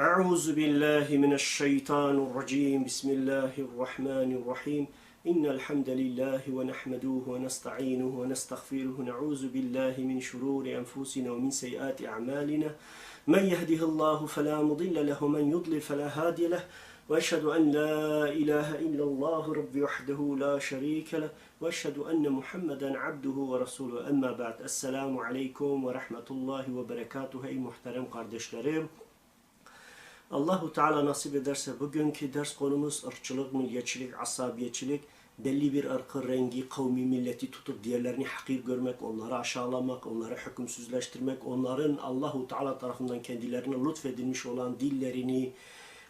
أعوذ بالله من الشيطان الرجيم. بسم الله الرحمن الرحيم. إن الحمد لله ونحمده ونستعينه ونستغفره. نعوذ بالله من شرور أنفسنا ومن سيئات أعمالنا. من يهده الله فلا مضل له ومن يضلل فلا هادي له. وأشهد أن لا إله إلا الله رب وحده لا شريك له. وأشهد أن محمدا عبده ورسوله. أما بعد السلام عليكم ورحمة الله وبركاته. Ey muhterem kardeşlerim Allahu Teala nasip ederse bugünkü ders konumuz ırkçılık, milliyetçilik, asabiyetçilik, belli bir ırkı, rengi, kavmi, milleti tutup diğerlerini hakir görmek, onları aşağılamak, onları hükümsüzleştirmek, onların Allahu Teala tarafından kendilerine lütfedilmiş olan dillerini,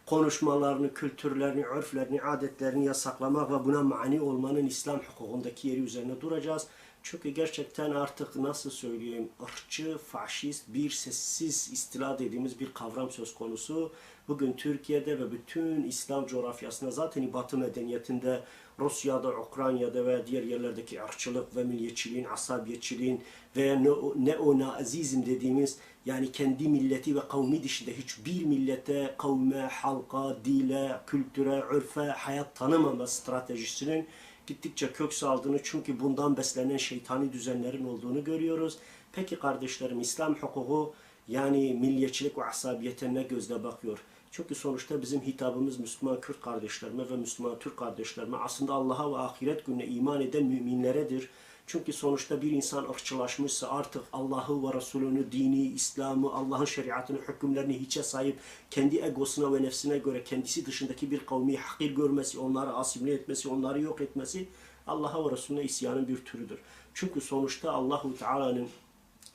konuşmalarını, kültürlerini, örflerini, adetlerini yasaklamak ve buna mani olmanın İslam hukukundaki yeri üzerine duracağız. Çünkü gerçekten artık nasıl söyleyeyim ırkçı, faşist, bir sessiz istila dediğimiz bir kavram söz konusu. Bugün Türkiye'de ve bütün İslam coğrafyasında zaten Batı medeniyetinde Rusya'da, Ukrayna'da ve diğer yerlerdeki ırkçılık ve milliyetçiliğin, asabiyetçiliğin veya neonazizm dediğimiz yani kendi milleti ve kavmi dışında hiçbir millete, kavme, halka, dile, kültüre, örfe hayat tanımama stratejisinin gittikçe kök saldığını çünkü bundan beslenen şeytani düzenlerin olduğunu görüyoruz. Peki kardeşlerim İslam hukuku yani milliyetçilik ve asabiyete ne gözle bakıyor? Çünkü sonuçta bizim hitabımız Müslüman Kürt kardeşlerime ve Müslüman Türk kardeşlerime aslında Allah'a ve ahiret gününe iman eden müminleredir. Çünkü sonuçta bir insan ırkçılaşmışsa artık Allah'ı ve Resulünü, dini, İslam'ı, Allah'ın şeriatını, hükümlerini hiçe sayıp kendi egosuna ve nefsine göre kendisi dışındaki bir kavmi hakir görmesi, onları asimile etmesi, onları yok etmesi Allah'a ve Resulüne isyanın bir türüdür. Çünkü sonuçta Allahu Teala'nın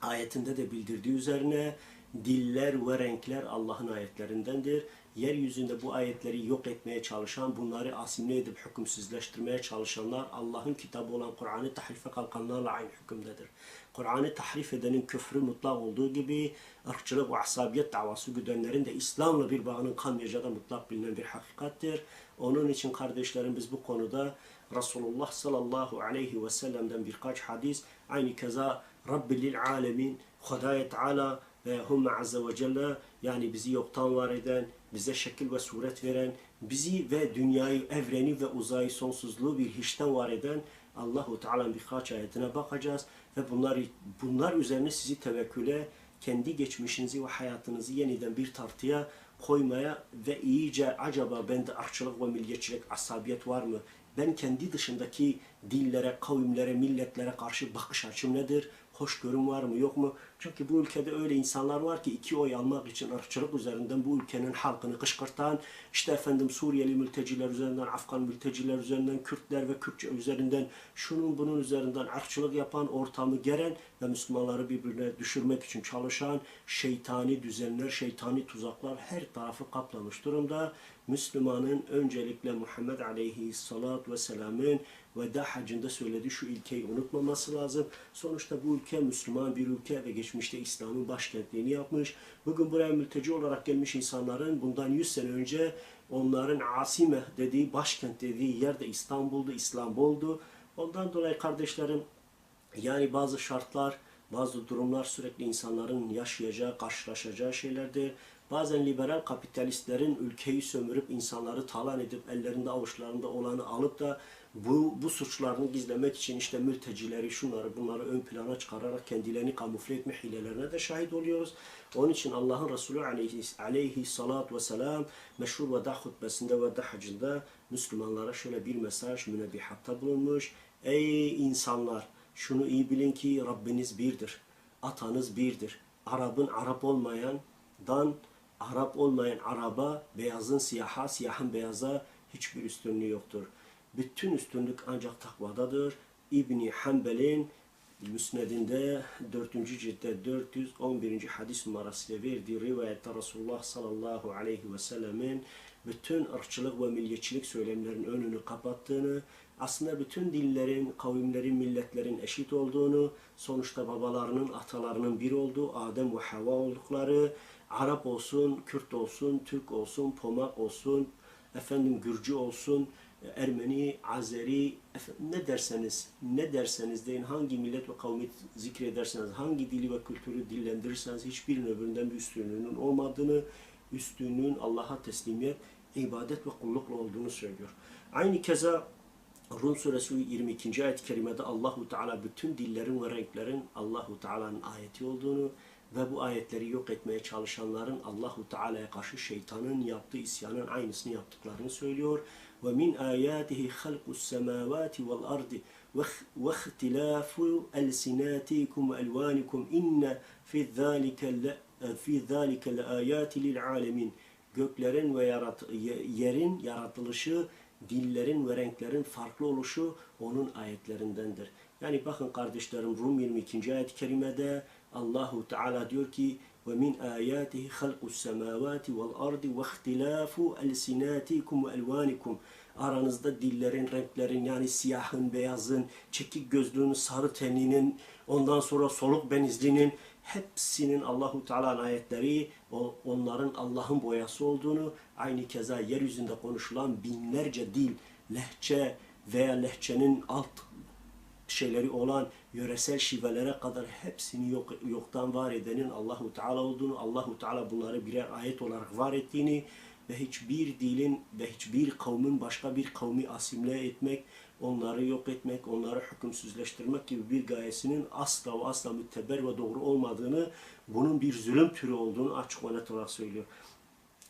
ayetinde de bildirdiği üzerine diller ve renkler Allah'ın ayetlerindendir. Yeryüzünde bu ayetleri yok etmeye çalışan, bunları asimile edip hükümsüzleştirmeye çalışanlar Allah'ın kitabı olan Kur'an'ı tahrife kalkanlarla aynı hükümdedir. Kur'an'ı tahrif edenin küfrü mutlak olduğu gibi ırkçılık ve asabiyet davası güdenlerin de İslam'la bir bağının kalmayacağı da mutlak bilinen bir hakikattir. Onun için kardeşlerim biz bu konuda Resulullah sallallahu aleyhi ve sellem'den birkaç hadis aynı keza Rabbi lil alemin Hudaya Teala ve Humme Azze ve Celle yani bizi yoktan var eden, bize şekil ve suret veren, bizi ve dünyayı, evreni ve uzayı sonsuzluğu bir hiçten var eden Allahu Teala'nın birkaç ayetine bakacağız ve bunlar bunlar üzerine sizi tevekküle, kendi geçmişinizi ve hayatınızı yeniden bir tartıya koymaya ve iyice acaba bende ırkçılık ve milliyetçilik, asabiyet var mı? Ben kendi dışındaki dillere, kavimlere, milletlere karşı bakış açım nedir? Hoşgörüm var mı yok mu? Çünkü bu ülkede öyle insanlar var ki iki oy almak için ırkçılık üzerinden bu ülkenin halkını kışkırtan, işte efendim Suriyeli mülteciler üzerinden, Afgan mülteciler üzerinden, Kürtler ve Kürtçe üzerinden, şunun bunun üzerinden ırkçılık yapan, ortamı geren ve Müslümanları birbirine düşürmek için çalışan şeytani düzenler, şeytani tuzaklar her tarafı kaplamış durumda. Müslümanın öncelikle Muhammed Aleyhisselatü Vesselam'ın veda hacında söylediği şu ilkeyi unutmaması lazım. Sonuçta bu ülke Müslüman bir ülke ve geçmişte İslam'ın başkentliğini yapmış. Bugün buraya mülteci olarak gelmiş insanların bundan 100 sene önce onların Asime dediği, başkent dediği yerde İstanbul'du, İstanbul'du. Ondan dolayı kardeşlerim yani bazı şartlar, bazı durumlar sürekli insanların yaşayacağı, karşılaşacağı şeylerdir. Bazen liberal kapitalistlerin ülkeyi sömürüp insanları talan edip ellerinde avuçlarında olanı alıp da bu, bu suçlarını gizlemek için işte mültecileri, şunları bunları ön plana çıkararak kendilerini kamufle etme hilelerine de şahit oluyoruz. Onun için Allah'ın Resulü aleyhi, aleyhissalatu vesselam meşhur veda hutbesinde veda hacında Müslümanlara şöyle bir mesaj münebbihatta bulunmuş. Ey insanlar! Şunu iyi bilin ki Rabbiniz birdir. Atanız birdir. Arap'ın Arap olmayandan Arap olmayan Araba, beyazın siyaha, siyahın beyaza hiçbir üstünlüğü yoktur. Bütün üstünlük ancak takvadadır. İbni Hanbel'in Müsnedinde 4. ciltte 411. hadis numarasıyla verdiği rivayette Resulullah sallallahu aleyhi ve sellemin bütün ırkçılık ve milliyetçilik söylemlerinin önünü kapattığını, aslında bütün dillerin, kavimlerin, milletlerin eşit olduğunu, sonuçta babalarının, atalarının bir olduğu, Adem ve Havva oldukları, Arap olsun, Kürt olsun, Türk olsun, Pomak olsun, efendim Gürcü olsun, Ermeni, Azeri, ne derseniz, ne derseniz deyin, hangi millet ve kavmi zikrederseniz, hangi dili ve kültürü dillendirirseniz hiçbirinin öbüründen bir üstünlüğünün olmadığını, üstünlüğün Allah'a teslimiyet, ibadet ve kullukla olduğunu söylüyor. Aynı keza Rum suresi 22. ayet-i kerimede Allahu Teala bütün dillerin ve renklerin Allahu Teala'nın ayeti olduğunu ve bu ayetleri yok etmeye çalışanların Allahu Teala'ya karşı şeytanın yaptığı isyanın aynısını yaptıklarını söylüyor. Vel ardi ve ihtilafu elsinatikum ve elvanikum inne fi zalika fi zalika leayati lil alemin. Göklerin ve yarat yerin yaratılışı dillerin ve renklerin farklı oluşu onun ayetlerindendir. Yani bakın kardeşlerim Rum 22. ayet-i kerimede Allahu Teala diyor ki ve min ayatihi halqus semavati vel ardi ve ihtilafu elsinatikum ve elvanikum. Aranızda dillerin, renklerin yani siyahın, beyazın, çekik gözlüğün, sarı teninin, ondan sonra soluk benizlinin hepsinin Allahu Teala'nın ayetleri onların Allah'ın boyası olduğunu aynı keza yeryüzünde konuşulan binlerce dil, lehçe veya lehçenin alt şeyleri olan yöresel şivelere kadar hepsini yok, yoktan var edenin Allahu Teala olduğunu, Allahu Teala bunları birer ayet olarak var ettiğini ve hiçbir dilin ve hiçbir kavmin başka bir kavmi asimle etmek, onları yok etmek, onları hükümsüzleştirmek gibi bir gayesinin asla ve asla müteber ve doğru olmadığını, bunun bir zulüm türü olduğunu açık ve net olarak söylüyor.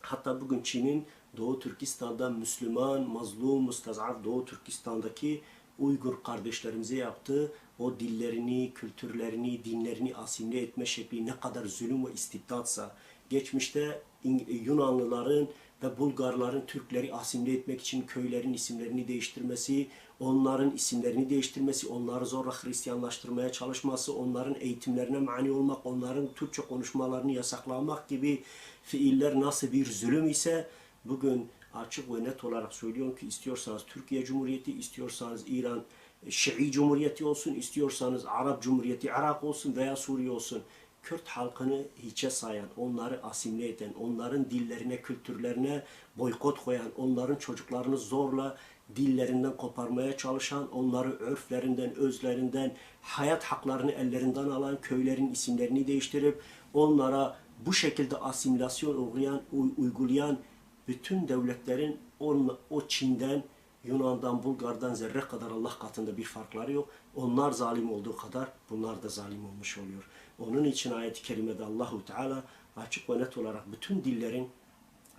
Hatta bugün Çin'in Doğu Türkistan'da Müslüman, mazlum, mustazaf Doğu Türkistan'daki Uygur kardeşlerimize yaptığı o dillerini, kültürlerini, dinlerini asimle etme şekli ne kadar zulüm ve istibdatsa, geçmişte Yunanlıların ve Bulgarların Türkleri asimle etmek için köylerin isimlerini değiştirmesi, onların isimlerini değiştirmesi, onları zorla Hristiyanlaştırmaya çalışması, onların eğitimlerine mani olmak, onların Türkçe konuşmalarını yasaklamak gibi fiiller nasıl bir zulüm ise bugün açık ve net olarak söylüyorum ki istiyorsanız Türkiye Cumhuriyeti, istiyorsanız İran Şii Cumhuriyeti olsun, istiyorsanız Arap Cumhuriyeti Irak olsun veya Suriye olsun. Kürt halkını hiçe sayan, onları asimle eden, onların dillerine, kültürlerine boykot koyan, onların çocuklarını zorla dillerinden koparmaya çalışan, onları örflerinden, özlerinden, hayat haklarını ellerinden alan, köylerin isimlerini değiştirip onlara bu şekilde asimilasyon uygulayan, uygulayan bütün devletlerin o, o Çin'den, Yunan'dan, Bulgar'dan zerre kadar Allah katında bir farkları yok. Onlar zalim olduğu kadar bunlar da zalim olmuş oluyor. Onun için ayet-i kerimede Allahu Teala açık ve net olarak bütün dillerin,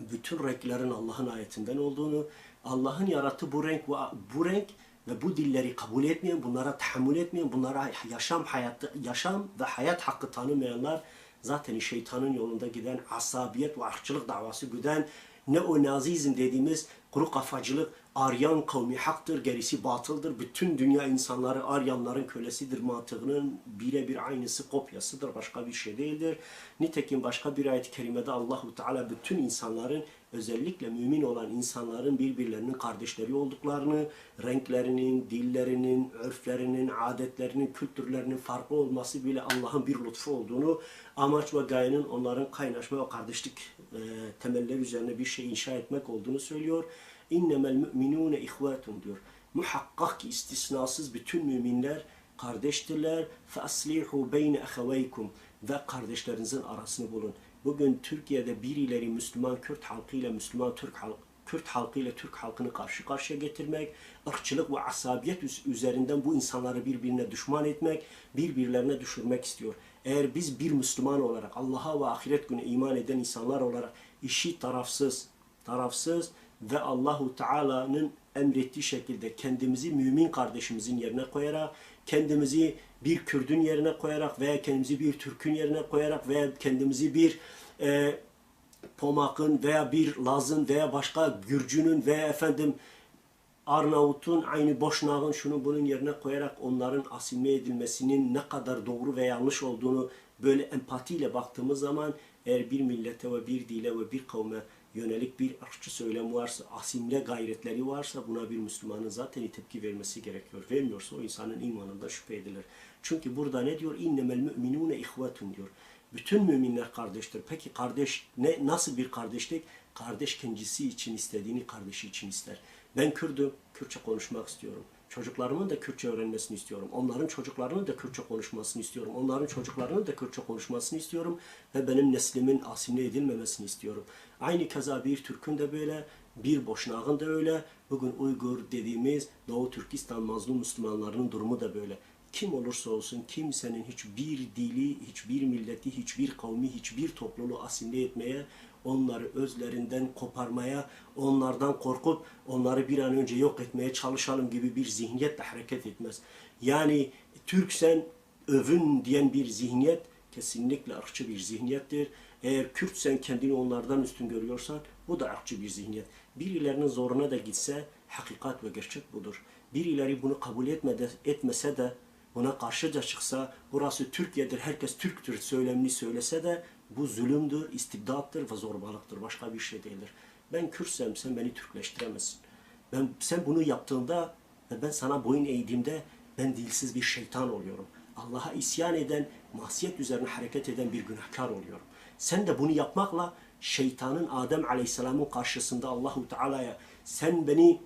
bütün renklerin Allah'ın ayetinden olduğunu, Allah'ın yarattığı bu renk bu renk ve bu dilleri kabul etmeyen, bunlara tahammül etmeyen, bunlara yaşam hayatı, yaşam ve hayat hakkı tanımayanlar zaten şeytanın yolunda giden asabiyet ve aşçılık davası güden neonazizm dediğimiz kuru kafacılık, Aryan kavmi haktır, gerisi batıldır. Bütün dünya insanları Aryanların kölesidir mantığının birebir aynısı kopyasıdır. Başka bir şey değildir. Nitekim başka bir ayet-i kerimede Allahu Teala bütün insanların özellikle mümin olan insanların birbirlerinin kardeşleri olduklarını, renklerinin, dillerinin, örflerinin, adetlerinin, kültürlerinin farklı olması bile Allah'ın bir lütfu olduğunu, amaç ve gayenin onların kaynaşma ve kardeşlik e, temeller üzerine bir şey inşa etmek olduğunu söylüyor. İnnemel müminune ihvatun diyor. Muhakkak ki istisnasız bütün müminler kardeştirler. Fe aslihu beyne eheveykum ve kardeşlerinizin arasını bulun. Bugün Türkiye'de birileri Müslüman Kürt halkıyla Müslüman Türk halkı Kürt halkıyla Türk halkını karşı karşıya getirmek, ırkçılık ve asabiyet üzerinden bu insanları birbirine düşman etmek, birbirlerine düşürmek istiyor. Eğer biz bir Müslüman olarak, Allah'a ve ahiret günü iman eden insanlar olarak işi tarafsız, tarafsız ve Allahu Teala'nın emrettiği şekilde kendimizi mümin kardeşimizin yerine koyarak, kendimizi bir Kürdün yerine koyarak veya kendimizi bir Türk'ün yerine koyarak veya kendimizi bir e, Pomak'ın veya bir Laz'ın veya başka Gürcü'nün veya efendim Arnavut'un, aynı Boşnak'ın şunu bunun yerine koyarak onların asimle edilmesinin ne kadar doğru ve yanlış olduğunu böyle empatiyle baktığımız zaman eğer bir millete ve bir dile ve bir kavme yönelik bir ırkçı söylem varsa, asimle gayretleri varsa buna bir Müslümanın zaten tepki vermesi gerekiyor. Vermiyorsa o insanın imanında şüphe edilir. Çünkü burada ne diyor? İnnemel müminune ihvetun diyor. Bütün müminler kardeştir. Peki kardeş ne nasıl bir kardeşlik? Kardeş kendisi için istediğini kardeşi için ister. Ben Kürdüm, Kürtçe konuşmak istiyorum. Çocuklarımın da Kürtçe öğrenmesini istiyorum. Onların çocuklarının da Kürtçe konuşmasını istiyorum. Onların çocuklarının da Kürtçe konuşmasını istiyorum. Ve benim neslimin asimle edilmemesini istiyorum. Aynı keza bir Türk'ün de böyle, bir Boşnak'ın da öyle. Bugün Uygur dediğimiz Doğu Türkistan mazlum Müslümanlarının durumu da böyle. Kim olursa olsun kimsenin hiçbir dili, hiçbir milleti, hiçbir kavmi, hiçbir topluluğu asimle etmeye, onları özlerinden koparmaya, onlardan korkup onları bir an önce yok etmeye çalışalım gibi bir zihniyetle hareket etmez. Yani Türksen övün diyen bir zihniyet kesinlikle ırkçı bir zihniyettir. Eğer Kürtsen kendini onlardan üstün görüyorsan bu da ırkçı bir zihniyet. Birilerinin zoruna da gitse hakikat ve gerçek budur. Birileri bunu kabul etmede, etmese de buna karşıca çıksa burası Türkiye'dir, herkes Türktür söylemini söylese de bu zulümdür, istibdattır ve zorbalıktır. Başka bir şey değildir. Ben Kürtsem sen beni Türkleştiremezsin. Ben, sen bunu yaptığında ve ben sana boyun eğdiğimde ben dilsiz bir şeytan oluyorum. Allah'a isyan eden, masiyet üzerine hareket eden bir günahkar oluyorum. Sen de bunu yapmakla şeytanın Adem Aleyhisselam'ın karşısında Allahu Teala'ya sen beni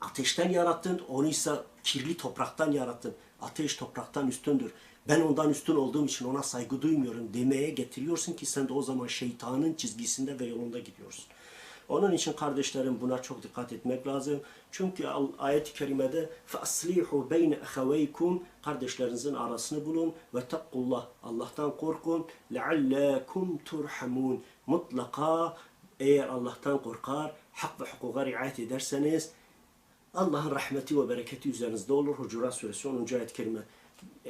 ateşten yarattın, onu ise kirli topraktan yarattın. Ateş topraktan üstündür. Ben ondan üstün olduğum için ona saygı duymuyorum demeye getiriyorsun ki sen de o zaman şeytanın çizgisinde ve yolunda gidiyorsun. Onun için kardeşlerim buna çok dikkat etmek lazım. Çünkü ayet-i kerimede فَأَصْلِحُوا بَيْنَ اَخَوَيْكُمْ Kardeşlerinizin arasını bulun ve takkullah Allah'tan korkun لَعَلَّكُمْ تُرْحَمُونَ Mutlaka eğer Allah'tan korkar, hak ve hukuka riayet ederseniz Allah'ın rahmeti ve bereketi üzerinizde olur. Hucurat suresi 10. ayet kerime,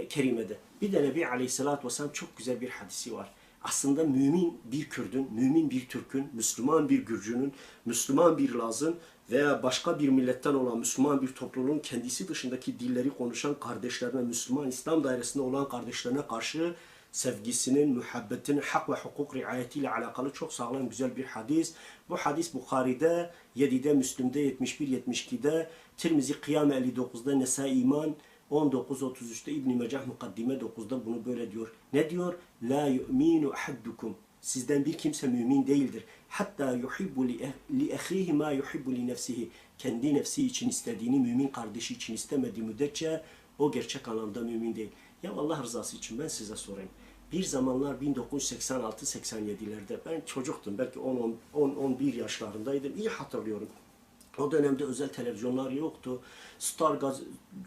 kerimede. Bir de Nebi Aleyhisselatü Vesselam çok güzel bir hadisi var. Aslında mümin bir Kürdün, mümin bir Türk'ün, Müslüman bir Gürcü'nün, Müslüman bir Laz'ın veya başka bir milletten olan Müslüman bir topluluğun kendisi dışındaki dilleri konuşan kardeşlerine, Müslüman İslam dairesinde olan kardeşlerine karşı sevgisinin, muhabbetinin, hak ve hukuk riayetiyle alakalı çok sağlam güzel bir hadis. Bu hadis Bukhari'de, 7'de, Müslim'de, 71-72'de, Tirmizi Kıyam 59'da, Nesai İman 19-33'te, İbn-i Mecah Mukaddime 9'da bunu böyle diyor. Ne diyor? La yu'minu ahaddukum. Sizden bir kimse mümin değildir. Hatta yuhibbu li ahihi ma yuhibbu li nefsihi. Kendi nefsi için istediğini mümin kardeşi için istemediği müddetçe o gerçek anlamda mümin değil. Ya Allah rızası için ben size sorayım. Bir zamanlar 1986-87'lerde ben çocuktum. Belki 10-11 yaşlarındaydım. İyi hatırlıyorum. O dönemde özel televizyonlar yoktu. Star,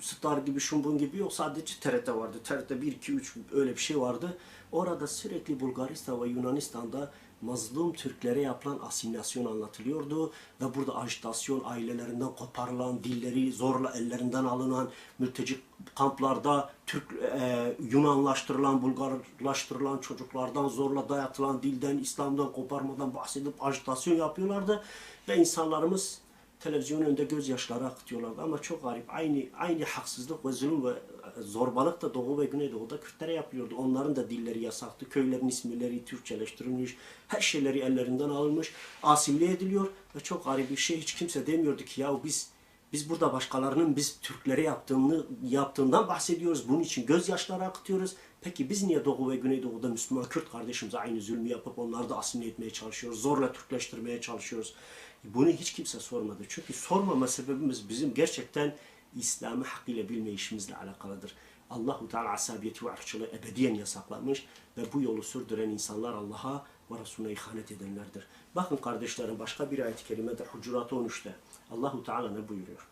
Star gibi, şumbun gibi yok. Sadece TRT vardı. TRT 1, 2, 3 öyle bir şey vardı. Orada sürekli Bulgaristan ve Yunanistan'da mazlum Türklere yapılan asimilasyon anlatılıyordu ve burada ajitasyon ailelerinden koparılan, dilleri zorla ellerinden alınan, mülteci kamplarda Türk e, Yunanlaştırılan, Bulgarlaştırılan çocuklardan zorla dayatılan dilden, İslam'dan koparmadan bahsedip ajitasyon yapıyorlardı. Ve insanlarımız televizyon önünde gözyaşları akıtıyorlardı ama çok garip. Aynı aynı haksızlık ve zulüm ve zorbalık da Doğu ve Güneydoğu'da Kürtlere yapıyordu. Onların da dilleri yasaktı. Köylerin isimleri Türkçeleştirilmiş. Her şeyleri ellerinden alınmış. Asimile ediliyor ve çok garip bir şey. Hiç kimse demiyordu ki ya biz biz burada başkalarının biz Türklere yaptığını yaptığından bahsediyoruz. Bunun için gözyaşları akıtıyoruz. Peki biz niye Doğu ve Güneydoğu'da Müslüman Kürt kardeşimize aynı zulmü yapıp onları da asimile etmeye çalışıyoruz? Zorla Türkleştirmeye çalışıyoruz. Bunu hiç kimse sormadı. Çünkü sormama sebebimiz bizim gerçekten İslam'ı hakkıyla bilmeyişimizle alakalıdır. Allahu Teala asabiyeti ve ırkçılığı ebediyen yasaklamış ve bu yolu sürdüren insanlar Allah'a ve Resulüne ihanet edenlerdir. Bakın kardeşlerim başka bir ayet-i kerimede Hucurat 13'te Allahu Teala ne buyuruyor?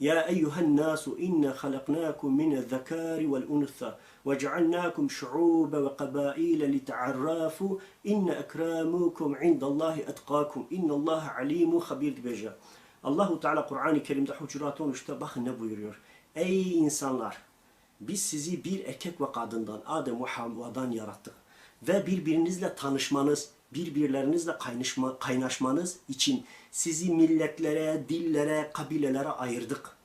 Nasu inna halaknakum min zekari vel untha ve cealnakum şu'ube ve kabaile li ta'arrafu inne ekramukum indallahi etkakum innallaha alimu habir dibece. Allahu Teala Kur'an-ı Kerim'de Hucurat 13'te bakın ne. Ey insanlar biz sizi bir erkek ve kadından Adem ve Havva'dan yarattık ve birbirinizle tanışmanız, birbirlerinizle kaynaşma, kaynaşmanız için sizi milletlere, dillere, kabilelere ayırdık.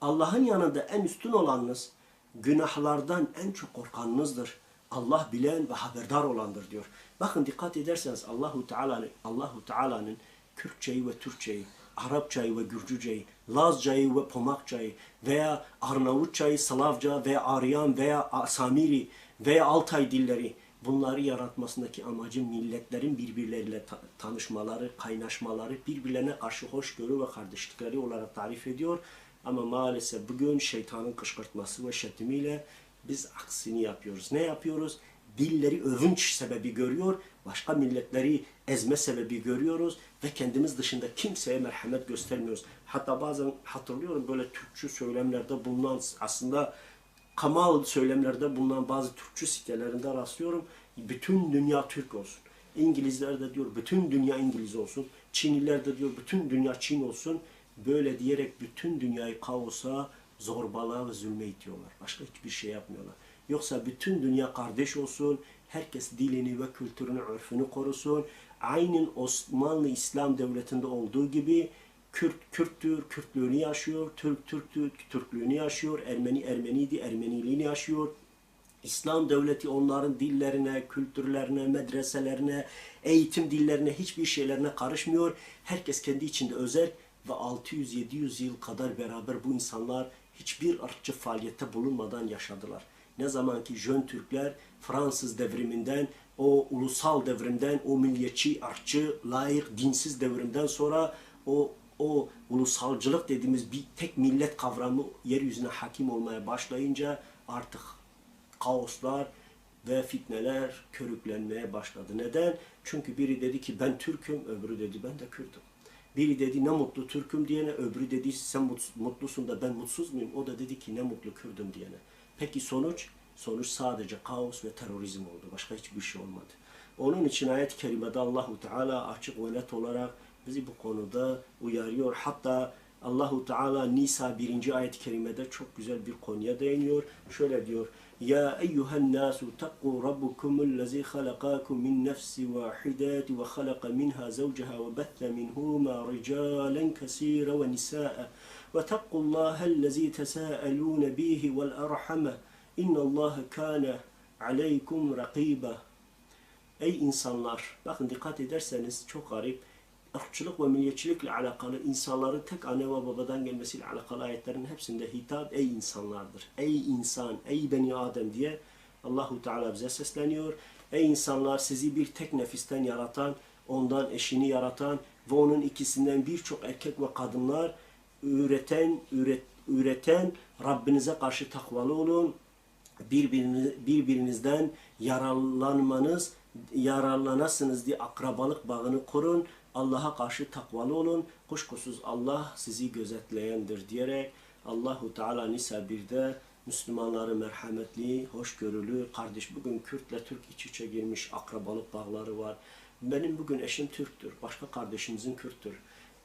Allah'ın yanında en üstün olanınız, günahlardan en çok korkanınızdır. Allah bilen ve haberdar olandır diyor. Bakın dikkat ederseniz Allahu Teala'nın Allahu Teala'nın Kürtçeyi ve Türkçeyi, Arapçayı ve Gürcüceyi, Lazcayı ve Pomakçayı veya Arnavutçayı, Slavca veya Aryan veya Samiri veya Altay dilleri bunları yaratmasındaki amacı milletlerin birbirleriyle ta tanışmaları, kaynaşmaları, birbirlerine karşı hoşgörü ve kardeşlikleri olarak tarif ediyor. Ama maalesef bugün şeytanın kışkırtması ve şetimiyle biz aksini yapıyoruz. Ne yapıyoruz? Dilleri övünç sebebi görüyor, başka milletleri ezme sebebi görüyoruz ve kendimiz dışında kimseye merhamet göstermiyoruz. Hatta bazen hatırlıyorum böyle Türkçü söylemlerde bulunan aslında kamal söylemlerde bulunan bazı Türkçü sitelerinde rastlıyorum. Bütün dünya Türk olsun. İngilizler de diyor bütün dünya İngiliz olsun. Çinliler de diyor bütün dünya Çin olsun. Böyle diyerek bütün dünyayı kaosa, zorbalığa ve zulme itiyorlar. Başka hiçbir şey yapmıyorlar. Yoksa bütün dünya kardeş olsun, herkes dilini ve kültürünü, örfünü korusun. Aynen Osmanlı İslam Devleti'nde olduğu gibi Kürt Kürttür, Kürtlüğünü yaşıyor, Türk Türktür, Türklüğünü yaşıyor, Ermeni Ermeniydi, Ermeniliğini yaşıyor. İslam devleti onların dillerine, kültürlerine, medreselerine, eğitim dillerine, hiçbir şeylerine karışmıyor. Herkes kendi içinde özel ve 600-700 yıl kadar beraber bu insanlar hiçbir ırkçı faaliyette bulunmadan yaşadılar. Ne zaman ki Jön Türkler Fransız devriminden, o ulusal devrimden, o milliyetçi, artçı, layık, dinsiz devrimden sonra o o ulusalcılık dediğimiz bir tek millet kavramı yeryüzüne hakim olmaya başlayınca artık kaoslar ve fitneler körüklenmeye başladı. Neden? Çünkü biri dedi ki ben Türk'üm, öbürü dedi ben de Kürt'üm. Biri dedi ne mutlu Türk'üm diyene, öbürü dedi sen mutlusun da ben mutsuz muyum? O da dedi ki ne mutlu Kürt'üm diyene. Peki sonuç? Sonuç sadece kaos ve terörizm oldu. Başka hiçbir şey olmadı. Onun için ayet-i kerimede Allahu Teala açık ve net olarak bizi bu konuda uyarıyor. Hatta Allahu Teala Nisa birinci ayet-i kerimede çok güzel bir konuya değiniyor. Şöyle diyor. Ya eyyuhen nasu takku rabbukumul lezi halakakum min nefsi vahidati ve halaka minha zavcaha ve bette minhuma ricalen kesira ve nisa'a ve takkullahellezi tesâelûne bihi vel erhame innallâhe kâne aleykum rakiba Ey insanlar! Bakın dikkat ederseniz çok garip ırkçılık ve milliyetçilikle alakalı insanların tek anne ve babadan gelmesiyle alakalı ayetlerin hepsinde hitap ey insanlardır. Ey insan, ey beni Adem diye Allahu Teala bize sesleniyor. Ey insanlar sizi bir tek nefisten yaratan, ondan eşini yaratan ve onun ikisinden birçok erkek ve kadınlar üreten, üret, üreten Rabbinize karşı takvalı olun. Birbiriniz, birbirinizden yararlanmanız, yararlanasınız diye akrabalık bağını kurun. Allah'a karşı takvalı olun. Kuşkusuz Allah sizi gözetleyendir diyerek Allahu Teala Nisa 1'de Müslümanları merhametli, hoşgörülü, kardeş bugün Kürtle Türk iç içe girmiş akrabalık bağları var. Benim bugün eşim Türktür, başka kardeşimizin Kürttür.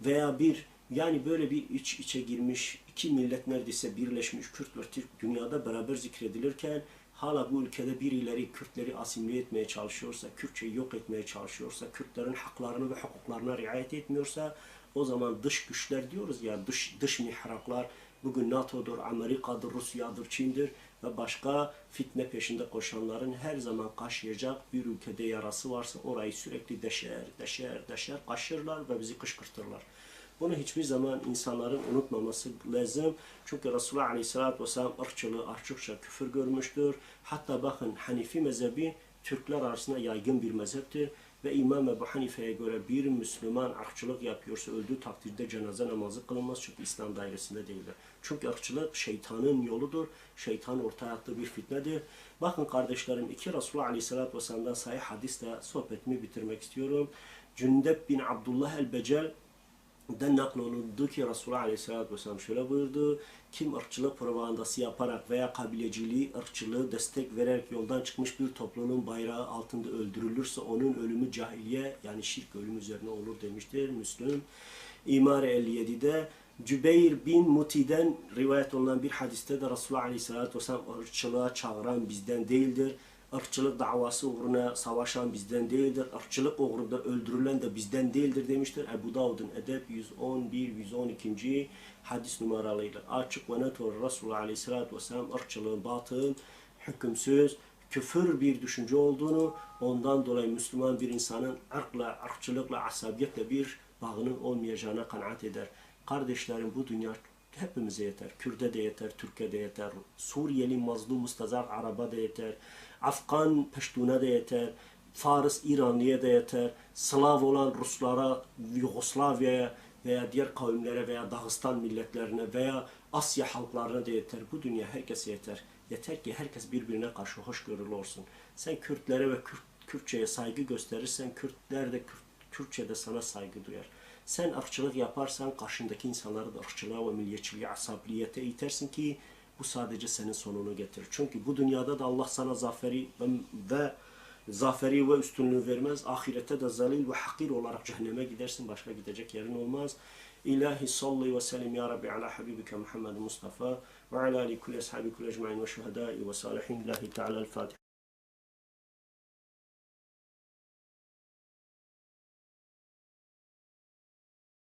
Veya bir yani böyle bir iç içe girmiş iki millet neredeyse birleşmiş Kürt ve Türk dünyada beraber zikredilirken hala bu ülkede birileri Kürtleri asimile etmeye çalışıyorsa, Kürtçeyi yok etmeye çalışıyorsa, Kürtlerin haklarını ve hukuklarına riayet etmiyorsa o zaman dış güçler diyoruz ya dış, dış mihraklar bugün NATO'dur, Amerika'dır, Rusya'dır, Çin'dir ve başka fitne peşinde koşanların her zaman kaşıyacak bir ülkede yarası varsa orayı sürekli deşer, deşer, deşer, kaşırlar ve bizi kışkırtırlar. Bunu hiçbir zaman insanların unutmaması lazım. Çünkü Resulullah Aleyhisselatü Vesselam ırkçılığı açıkça küfür görmüştür. Hatta bakın Hanifi mezhebi Türkler arasında yaygın bir mezheptir. Ve İmam Ebu Hanife'ye göre bir Müslüman ırkçılık yapıyorsa öldüğü takdirde cenaze namazı kılınmaz. Çünkü İslam dairesinde değildir. Çünkü ırkçılık şeytanın yoludur. Şeytan ortaya attığı bir fitnedir. Bakın kardeşlerim iki Resulullah Aleyhisselatü Vesselam'dan sahih hadisle sohbetimi bitirmek istiyorum. Cündep bin Abdullah el-Becel den naklolundu ki Resulullah Aleyhisselatü Vesselam şöyle buyurdu. Kim ırkçılık propagandası yaparak veya kabileciliği, ırkçılığı destek vererek yoldan çıkmış bir topluluğun bayrağı altında öldürülürse onun ölümü cahiliye yani şirk ölümü üzerine olur demiştir Müslüm. İmare 57'de Cübeyr bin Muti'den rivayet olunan bir hadiste de Resulullah Aleyhisselatü Vesselam ırkçılığa çağıran bizden değildir ırkçılık davası uğruna savaşan bizden değildir. Irkçılık uğrunda öldürülen de bizden değildir demiştir. Ebu Davud'un Edep 111-112. hadis numaralıyla açık ve net olarak Resulullah Aleyhisselatü Vesselam ırkçılığın batıl, hükümsüz, küfür bir düşünce olduğunu, ondan dolayı Müslüman bir insanın ırkla, ırkçılıkla, asabiyetle bir bağının olmayacağına kanaat eder. Kardeşlerim bu dünya hepimize yeter. Kürde de yeter, Türkiye de yeter. Suriyeli mazlum mustazar Araba da yeter. Afgan Peştuna da yeter. Fars İranlıya da yeter. Slav olan Ruslara, Yugoslavya'ya veya diğer kavimlere veya Dağıstan milletlerine veya Asya halklarına da yeter. Bu dünya herkese yeter. Yeter ki herkes birbirine karşı hoşgörülü olsun. Sen Kürtlere ve Kürt, Kürtçe'ye saygı gösterirsen Kürtler de Kürt, Kürtçe de sana saygı duyar. Sen ırkçılık yaparsan karşındaki insanları da ırkçılığa ve milliyetçiliğe, asabiliyete itersin ki bu sadece senin sonunu getirir. Çünkü bu dünyada da Allah sana zaferi ve, zaferi ve üstünlüğü vermez. Ahirette de zalil ve hakir olarak cehenneme gidersin. Başka gidecek yerin olmaz. İlahi salli ve selim ya Rabbi ala habibike Muhammed Mustafa ve ala ali kulli ashabi kulli ecmain ve şuhadai ve salihin. İlahi Teala el Fatiha.